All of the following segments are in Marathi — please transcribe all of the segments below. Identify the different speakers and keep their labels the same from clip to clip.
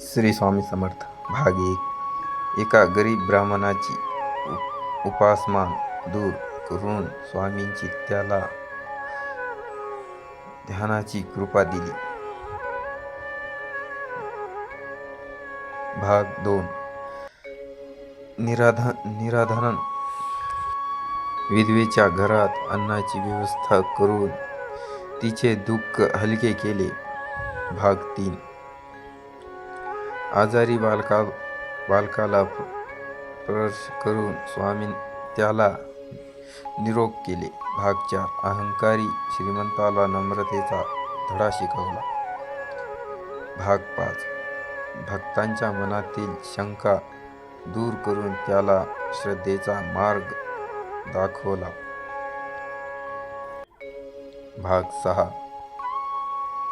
Speaker 1: श्री स्वामी समर्थ. भाग एक. एका गरीब ब्राह्मणाची उप दूर करून स्वामींची त्याला ध्यानाची कृपा दिली. भाग दोन. निराधा निराधन विधवेच्या घरात अन्नाची व्यवस्था करून तिचे दुःख हलके केले. भाग तीन. आजारी बालका बालकाला स्पर्श करून स्वामी त्याला निरोप केले. भाग चार अहंकारी श्रीमंताला नम्रतेचा धडा शिकवला. भाग पाच. भक्तांच्या मनातील शंका दूर करून त्याला श्रद्धेचा मार्ग दाखवला. भाग सहा.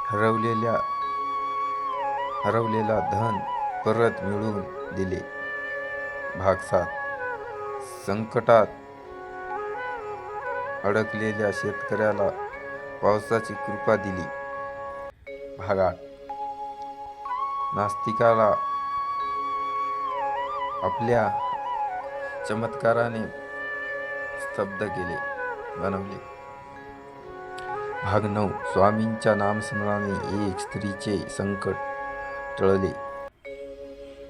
Speaker 1: हरवलेल्या हरवलेला धन परत मिळवून दिले. भाग सात संकटात अडकलेल्या शेतकऱ्याला पावसाची कृपा दिली. भाग आठ नास्तिकाला आपल्या चमत्काराने स्तब्ध केले बनवले. भाग नऊ. स्वामींच्या नामस्मरणाने एक स्त्रीचे संकट टळले.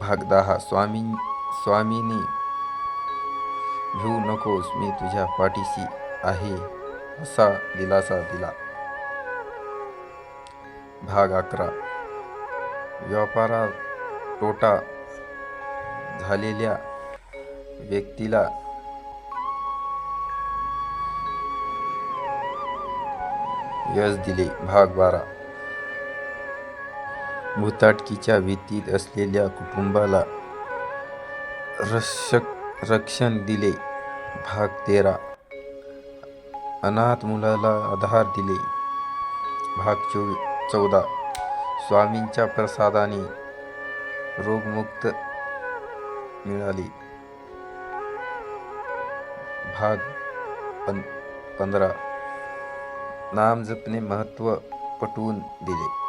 Speaker 1: भाग दहा स्वामी स्वामीने भिवू नकोस मी तुझ्या पाठीशी आहे असा दिलासा दिला. भाग अकरा. व्यापारात तोटा झालेल्या व्यक्तीला यश दिले. भाग बारा. भूताटकीच्या भीतीत असलेल्या कुटुंबाला रक्षक रक्षण दिले. भाग तेरा. अनाथ मुलाला आधार दिले. भाग चो चौदा. स्वामींच्या प्रसादाने रोगमुक्त मिळाली. भाग पं पंधरा. नाम जपणे महत्त्व पटवून दिले.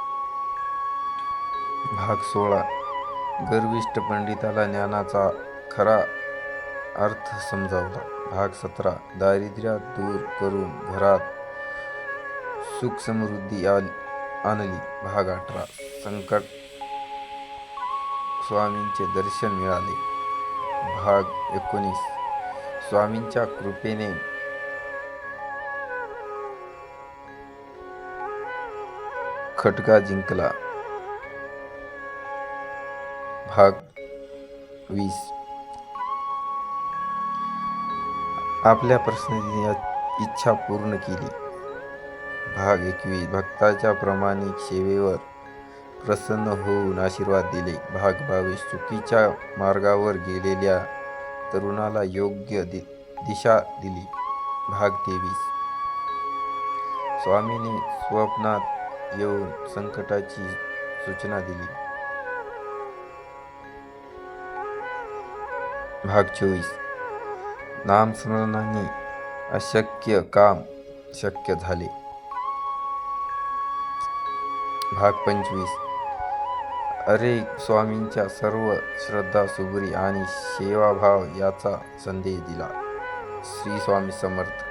Speaker 1: भाग सोळा. गर्विष्ठ पंडिताला ज्ञानाचा खरा अर्थ समजावला. भाग सतरा. दारिद्र्या दूर करून घरात सुख समृद्धी आली आणली. भाग अठरा. संकट स्वामींचे दर्शन मिळाले. भाग एकोणीस. स्वामींच्या कृपेने खटका जिंकला. भाग वीस. आपल्या प्रश्नाची इच्छा पूर्ण केली. भाग एकवीस. भक्ताच्या प्रामाणिक सेवेवर प्रसन्न होऊन आशीर्वाद दिले. भाग बावीस. चुकीच्या मार्गावर गेलेल्या तरुणाला योग्य दि दिशा दिली. भाग तेवीस. स्वामीने स्वप्नात येऊन संकटाची सूचना दिली. भाग चोवीस नामस्मरणाने अशक्य काम शक्य झाले. भाग पंचवीस. अरे स्वामींच्या सर्व श्रद्धा सुगरी आणि सेवाभाव याचा संदेश दिला. श्री स्वामी समर्थ.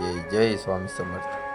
Speaker 1: जय जय स्वामी समर्थ.